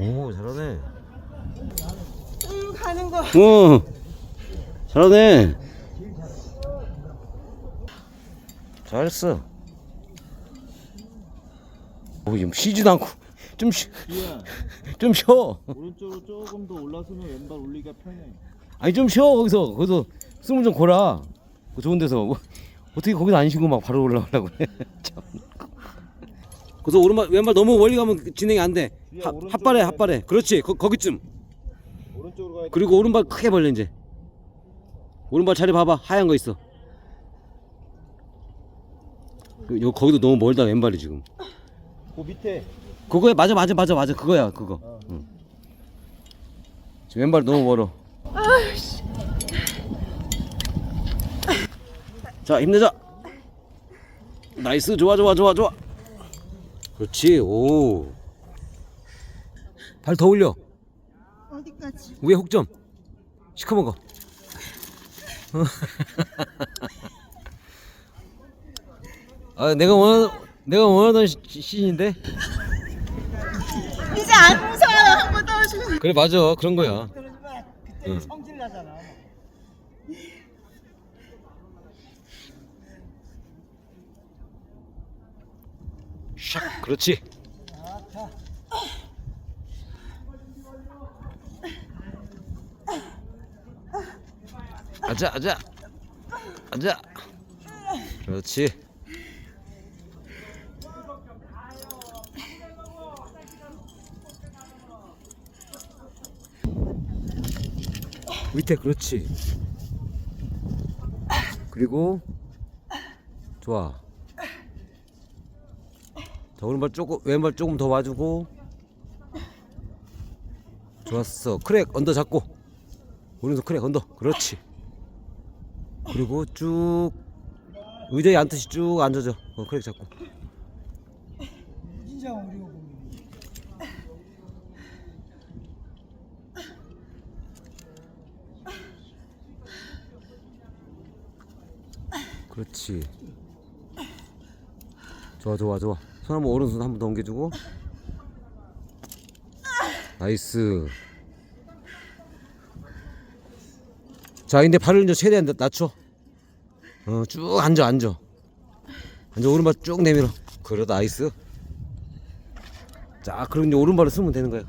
오 잘하네. 응 가는 거. 어 잘하네. 잘했어. 오 지금 쉬지도 않고 좀 쉬, 이야 좀 쉬어. 오른쪽으로 조금 더 올라서면 왼발 올리기가 편해. 아니 좀 쉬어 거기서. 거기서 숨을 좀 골아 그 좋은 데서. 뭐, 어떻게 거기서 안 쉬고 막 바로 올라오려고 그래. 참. 거기서 오른발 왼발 너무 멀리 가면 진행이 안돼. 뒤에 하- 오른쪽으로 핫발에 가야지. 핫발에. 그렇지. 거, 거기쯤. 오른쪽으로 가야 돼. 그리고 오른발 크게 벌려 이제. 오른발 자리 봐봐. 하얀 거 있어. 그, 요 거기도 너무 멀다 왼발이 지금. 그 밑에. 그거야. 맞아 맞아 맞아 맞아. 그거야 그거. 어. 응. 지금 왼발 너무 멀어. 자 힘내자. 나이스. 좋아 좋아 좋아 좋아 그렇지 오 발 더 올려 어디까지? 위에 혹점 시커먼 거 아, 내가 원하는 내가 원하던 시- 시인인데 이제 안 무서워요 한번 떠주면. 그래 맞아 그런 거야 마. 그때 응. 성질 나잖아. 샥 그렇지. 앉아 앉아. 앉아. 그렇지. 밑에 그렇지. 그리고 좋아 자 오른발 조금 왼발 조금 더 와주고. 좋았어. 크랙 언더 잡고. 오른손 크랙 언더. 그렇지. 그리고 쭉. 의자에 앉듯이 쭉 앉아줘. 어, 크랙 잡고. 진짜 어려워. 그렇지. 좋아 좋아 좋아 손 한번 오른손 한번더 옮겨주고. 나이스. 자 근데 발을 이제 최대한 낮- 낮춰. 어 쭉 앉아 앉아. 앉아 오른발 쭉 내밀어. 그래 나이스. 자 그리고 이제 오른발을 쓰면 되는 거야.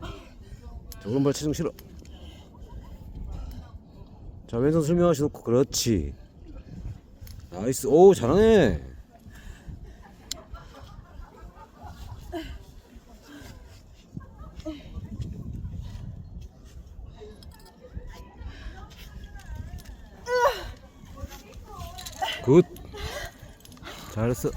자 오른발 체중 실어. 자 왼손 슬며시 놓고 그렇지. 나이스. 오 잘하네 굿. 잘했어